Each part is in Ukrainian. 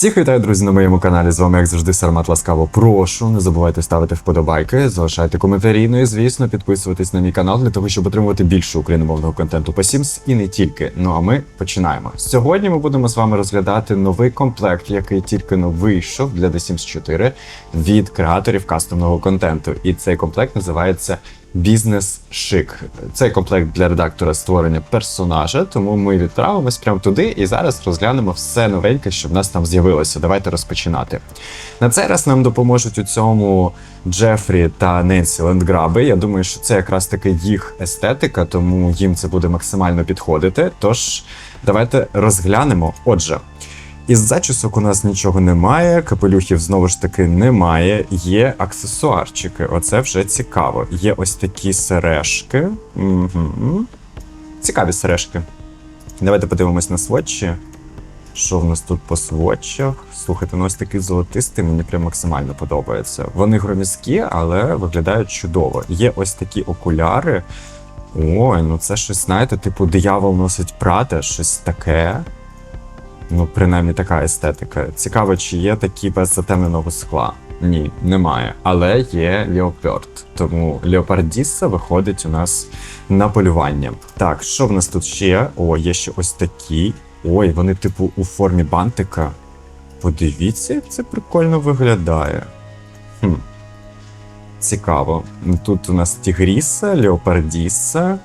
Всіх вітаю, друзі, на моєму каналі. З вами, як завжди, Сармат Ласкаво. Прошу, не забувайте ставити вподобайки, залишайте коментарі. Ну і звісно, підписуватись на мій канал для того, щоб отримувати більше україномовного контенту по Sims і не тільки. Ну а ми починаємо. Сьогодні ми будемо з вами розглядати новий комплект, який тільки но вийшов для The Sims 4 від креаторів кастомного контенту. І цей комплект називається Бізнес Шик. Цей комплект для редактора створення персонажа, тому ми відправимось прямо туди і зараз розглянемо все новеньке, що в нас там з'явилося. Давайте розпочинати. На цей раз нам допоможуть у цьому Джефрі та Ненсі Лендграби. Я думаю, що це якраз таки їх естетика, тому їм це буде максимально підходити. Тож давайте розглянемо. Отже. Із зачісок у нас нічого немає, капелюхів знову ж таки немає. Є аксесуарчики. Оце вже цікаво. Є ось такі сережки. Угу. Цікаві сережки. Давайте подивимось на сводчі. Що в нас тут по сводчах? Слухайте, ну ось такий золотистий, мені прям максимально подобається. Вони громіздкі, але виглядають чудово. Є ось такі окуляри. Ой, ну це щось, знаєте, типу, диявол носить прата, щось таке. Ну, принаймні така естетика. Цікаво, чи є такі без затемненого скла. Ні, немає. Але є Леопард. Тому Леопардіса виходить у нас на полювання. Так, що в нас тут ще? О, є ще ось такі. Ой, вони, типу, у формі бантика. Подивіться, як це прикольно виглядає. Хм. Цікаво. Тут у нас Тігріса, Леопардіса.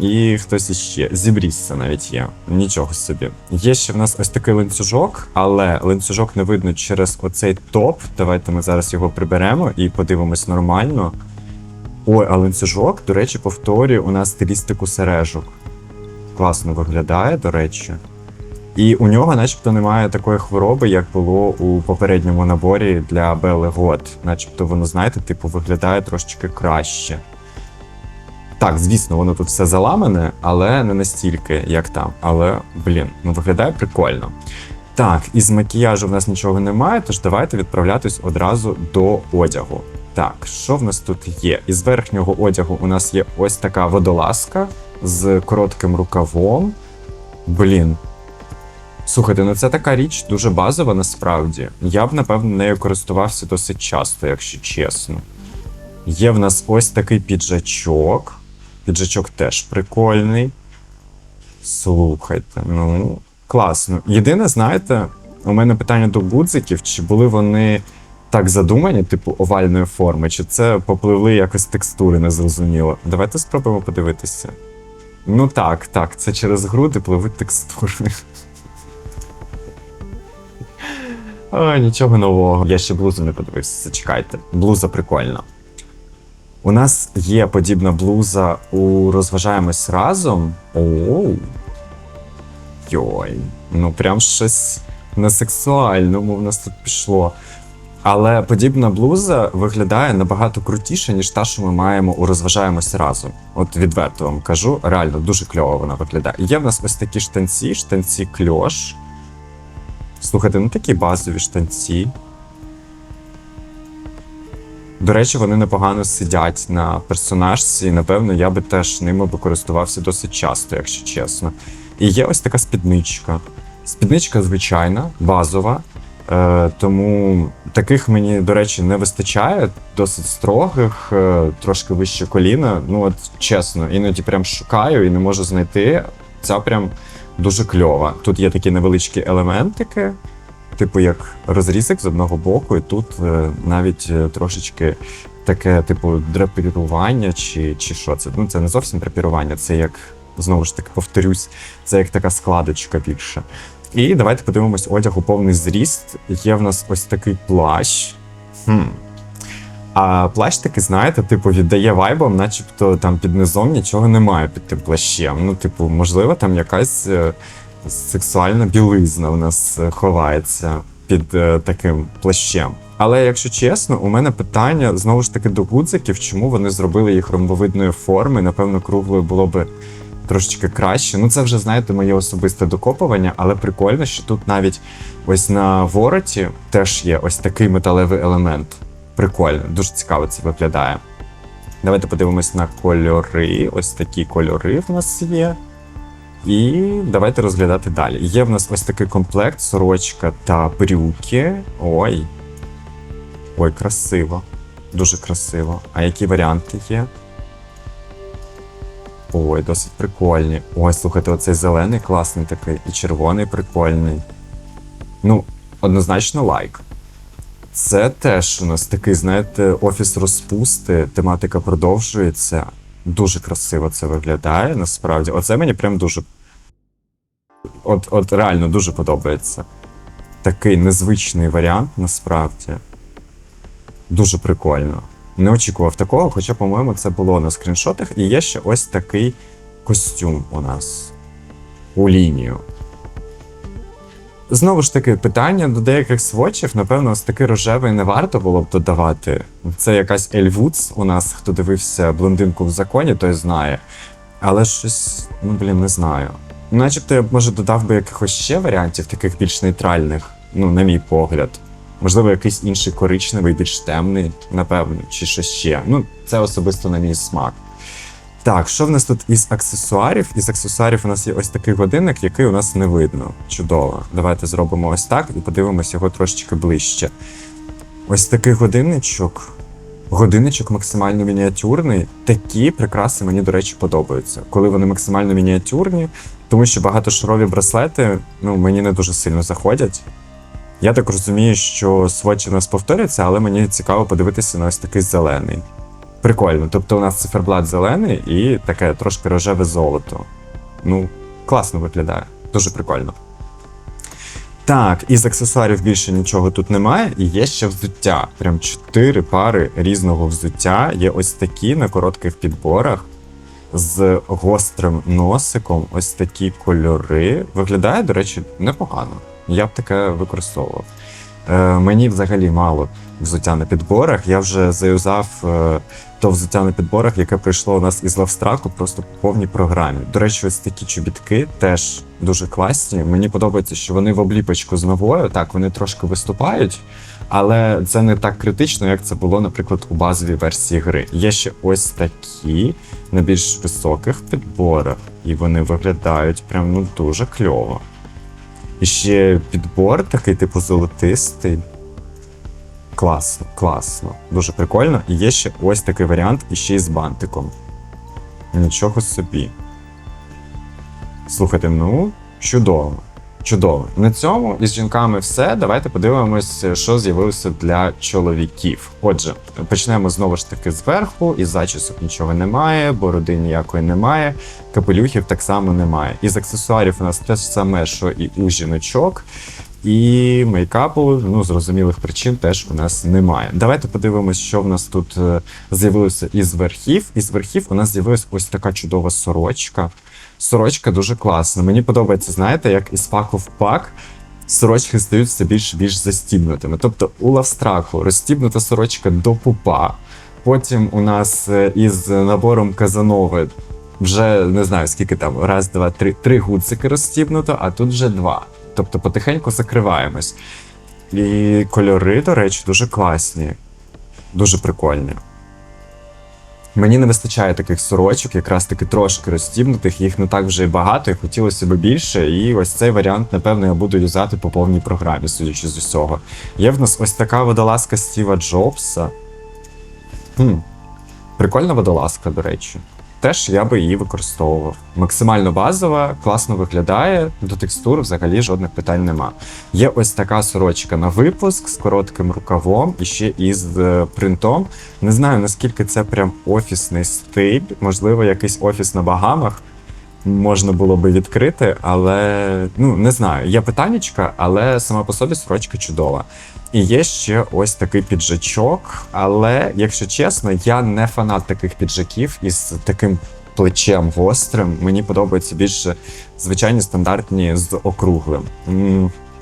І хтось іще. Зібрісся навіть є. Нічого собі. Є ще в нас ось такий ланцюжок, але ланцюжок не видно через оцей топ. Давайте ми зараз його приберемо і подивимось нормально. Ой, а ланцюжок, до речі, повторює у нас стилістику сережок. Класно виглядає, до речі. І у нього, начебто, немає такої хвороби, як було у попередньому наборі для Белли Гот. Начебто, воно, знаєте, типу, виглядає трошечки краще. Так, звісно, воно тут все заламане, але не настільки, як там. Але, блін, ну виглядає прикольно. Так, із макіяжу в нас нічого немає, тож давайте відправлятись одразу до одягу. Так, що в нас тут є? Із верхнього одягу у нас є ось така водолазка з коротким рукавом. Блін. Слухайте, ну це така річ дуже базова насправді. Я б, напевно, нею користувався досить часто, якщо чесно. Є в нас ось такий піджачок. Піджачок теж прикольний. Слухайте, ну, класно. Єдине, знаєте, у мене питання до гудзиків, чи були вони так задумані, типу овальної форми, чи це попливли якось текстури незрозуміло. Давайте спробуємо подивитися. Ну так, так, це через груди пливуть текстури. Ой, нічого нового. Я ще блузу не подивився, чекайте. Блуза прикольна. У нас є подібна блуза у розважаємось разом. Оу. Йой. Ну, прям щось на сексуальному в нас тут пішло. Але подібна блуза виглядає набагато крутіше, ніж та, що ми маємо у розважаємось разом. От відверто вам кажу, реально дуже кльово вона виглядає. Є в нас ось такі штанці, штанці кльош. Слухайте, ну такі базові штанці. До речі, вони непогано сидять на персонажці, і напевно я би теж ними користувався досить часто, якщо чесно. І є ось така спідничка. Спідничка звичайна, базова. Е, тому таких мені, до речі, не вистачає, досить строгих, е, трошки вище коліна. Ну, от чесно, іноді прям шукаю і не можу знайти. Ця прям дуже кльова. Тут є такі невеличкі елементики, типу як розрізик з одного боку, і тут е, навіть е, трошечки таке, типу, драпірування, чи, чи що це. Ну, це не зовсім драпірування, це як, знову ж таки, повторюсь, це як така складочка більше. І давайте подивимось одяг у повний зріст. Є в нас ось такий плащ. Хм. А плащ такий, знаєте, типу, віддає вайбом, начебто там під низом нічого немає під тим плащем. Ну, типу, можливо, там якась е, сексуальна білизна у нас е, ховається під е, таким плащем. Але якщо чесно, у мене питання знову ж таки до гудзиків, чому вони зробили їх ромбовидної форми. Напевно, круглою було би трошечки краще. Ну, це вже, знаєте, моє особисте докопування, але прикольно, що тут навіть ось на вороті теж є ось такий металевий елемент. Прикольно, дуже цікаво це виглядає. Давайте подивимось на кольори. Ось такі кольори в нас є. І давайте розглядати далі. Є в нас ось такий комплект, сорочка та брюки. Ой. Ой, красиво. Дуже красиво. А які варіанти є? Ой, досить прикольні. Ой, слухайте, оцей зелений класний такий, і червоний прикольний. Ну, однозначно лайк. Це теж у нас такий, знаєте, офіс розпусти, тематика продовжується. Дуже красиво це виглядає, насправді. Оце мені прям дуже. От, от реально дуже подобається. Такий незвичний варіант, насправді. Дуже прикольно. Не очікував такого, хоча, по-моєму, це було на скріншотах. І є ще ось такий костюм у нас у лінію. Знову ж таки, питання до деяких сводчів, напевно, ось такий рожевий не варто було б додавати. Це якась Ель Вудс у нас, хто дивився блондинку в законі, той знає. Але щось, ну блін, не знаю. Начебто я може, додав би якихось ще варіантів, таких більш нейтральних, ну, на мій погляд. Можливо, якийсь інший коричневий, більш темний, напевно, чи щось ще. Ну, це особисто на мій смак. Так, що в нас тут із аксесуарів? Із аксесуарів у нас є ось такий годинник, який у нас не видно. Чудово. Давайте зробимо ось так і подивимося його трошечки ближче. Ось такий годинничок. Годинничок максимально мініатюрний. Такі прикраси мені, до речі, подобаються. Коли вони максимально мініатюрні, тому що багатошарові браслети ну, мені не дуже сильно заходять. Я так розумію, що сводчі у нас повторяться, але мені цікаво подивитися на ось такий зелений. Прикольно. Тобто у нас циферблат зелений і таке трошки рожеве золото. Ну, класно виглядає. Дуже прикольно. Так, із аксесуарів більше нічого тут немає, і є ще взуття. Прям чотири пари різного взуття. Є ось такі на коротких підборах з гострим носиком, ось такі кольори. Виглядає, до речі, непогано. Я б таке використовував. Е, мені взагалі мало взуття на підборах. Я вже заюзав е, то взуття на підборах, яке прийшло у нас із лавстраку, просто по повній програмі. До речі, ось такі чобітки теж дуже класні. Мені подобається, що вони в обліпочку з новою. Так, вони трошки виступають, але це не так критично, як це було, наприклад, у базовій версії гри. Є ще ось такі на більш високих підборах, і вони виглядають прям ну дуже кльово. І ще підбор такий, типу, золотистий. Класно, класно. Дуже прикольно. І є ще ось такий варіант й з бантиком. Нічого собі. Слухайте, ну, чудово. Чудово. На цьому із жінками все. Давайте подивимось, що з'явилося для чоловіків. Отже, почнемо знову ж таки зверху, із зачісок нічого немає, бороди ніякої немає, капелюхів так само немає. Із аксесуарів у нас те саме, що і у жіночок. І мейкапу, ну, зрозумілих причин теж у нас немає. Давайте подивимось, що в нас тут е, з'явилося із верхів. Із верхів у нас з'явилася ось така чудова сорочка. Сорочка дуже класна. Мені подобається, знаєте, як із паку в пак. Сорочки здаються більш більш застібнутими. Тобто у лавстраху розстібнута сорочка до пупа. Потім у нас е, із набором Казанови вже не знаю скільки там, раз, два, три, три гудзики розстібнуто, а тут вже два. Тобто потихеньку закриваємось. І кольори, до речі, дуже класні, дуже прикольні. Мені не вистачає таких сорочок, якраз таки трошки розстібнутих, їх не так вже і багато, і хотілося б більше. І ось цей варіант, напевно, я буду юзати по повній програмі, судячи з усього. Є в нас ось така водолазка Стіва Джобса. Хм. Прикольна водолазка, до речі. Теж я би її використовував. Максимально базова, класно виглядає, до текстур взагалі жодних питань нема. Є ось така сорочка на випуск з коротким рукавом і ще із е, принтом. Не знаю наскільки це прям офісний стиль, можливо, якийсь офіс на багамах. Можна було би відкрити, але ну не знаю. Є питаннячка, але сама по собі сорочка чудова. І є ще ось такий піджачок. Але, якщо чесно, я не фанат таких піджаків із таким плечем гострим. Мені подобаються більше звичайні стандартні з округлим.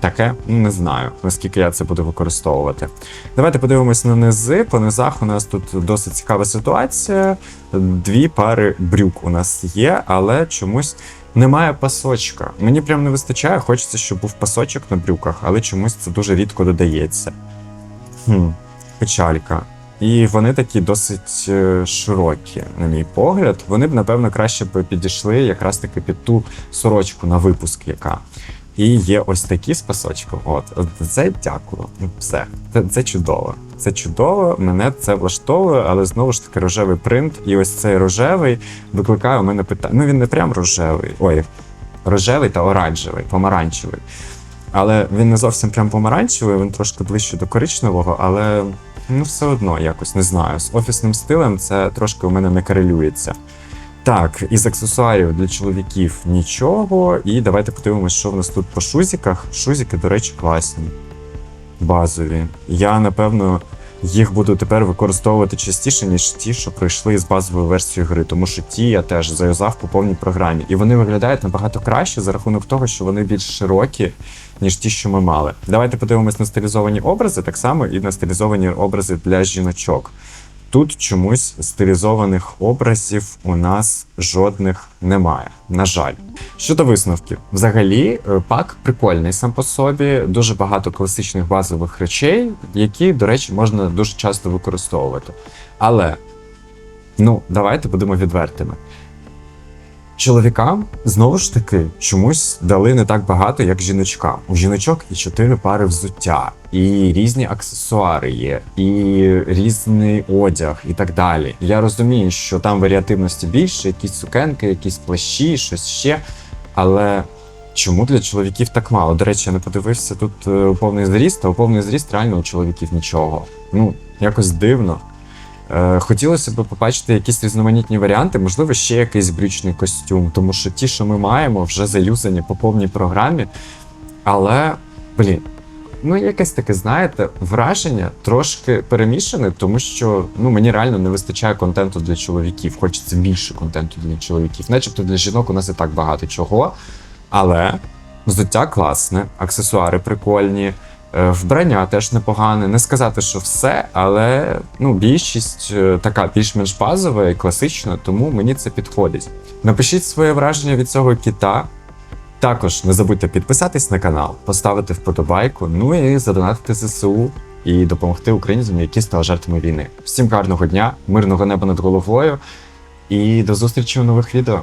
Таке не знаю, наскільки я це буду використовувати. Давайте подивимось на низи. По низах у нас тут досить цікава ситуація. Дві пари брюк у нас є, але чомусь немає пасочка. Мені прям не вистачає, хочеться, щоб був пасочок на брюках, але чомусь це дуже рідко додається. Хм, Печалька. І вони такі досить е, широкі, на мій погляд. Вони б, напевно, краще б підійшли якраз таки під ту сорочку на випуск, яка. І є ось такі з пасочком. От, це дякую. Все, це, це чудово. Це чудово, мене це влаштовує, але знову ж таки рожевий принт. І ось цей рожевий викликає у мене питання. Ну він не прям рожевий. Ой, рожевий та оранжевий, помаранчевий. Але він не зовсім прям помаранчевий, він трошки ближче до коричневого, але ну все одно якось не знаю. З офісним стилем це трошки у мене не корелюється. Так, із аксесуарів для чоловіків нічого. І давайте подивимося, що в нас тут по шузіках. Шузики, до речі, класні. Базові. Я, напевно, їх буду тепер використовувати частіше, ніж ті, що пройшли з базовою версією гри, тому що ті я теж заюзав по повній програмі. І вони виглядають набагато краще за рахунок того, що вони більш широкі, ніж ті, що ми мали. Давайте подивимось на стилізовані образи, так само і на стилізовані образи для жіночок. Тут чомусь стилізованих образів у нас жодних немає. На жаль. Щодо висновків, взагалі, е, пак прикольний сам по собі, дуже багато класичних базових речей, які, до речі, можна дуже часто використовувати. Але ну, давайте будемо відвертими. Чоловікам знову ж таки чомусь дали не так багато, як жіночкам. У жіночок і чотири пари взуття, і різні аксесуари є, і різний одяг, і так далі. Я розумію, що там варіативності більше, якісь сукенки, якісь плащі, щось ще. Але чому для чоловіків так мало? До речі, я не подивився тут е, повний зріст, а у повний зріст реально у чоловіків нічого. Ну, якось дивно. Е, Хотілося б побачити якісь різноманітні варіанти, можливо, ще якийсь брючний костюм, тому що ті, що ми маємо, вже заюзані по повній програмі. Але, блін, ну якесь таке, знаєте, враження трошки перемішане, тому що ну, мені реально не вистачає контенту для чоловіків. Хочеться більше контенту для чоловіків. Начебто для жінок у нас і так багато чого. Але взуття класне, аксесуари прикольні. Е, Вбрання теж непогане. Не сказати, що все, але ну, більшість е, така більш-менш базова і класична, тому мені це підходить. Напишіть своє враження від цього кіта. Також не забудьте підписатись на канал, поставити вподобайку, ну і задонатити ЗСУ і допомогти українцям, які стали жертвами війни. Всім гарного дня, мирного неба над головою і до зустрічі у нових відео.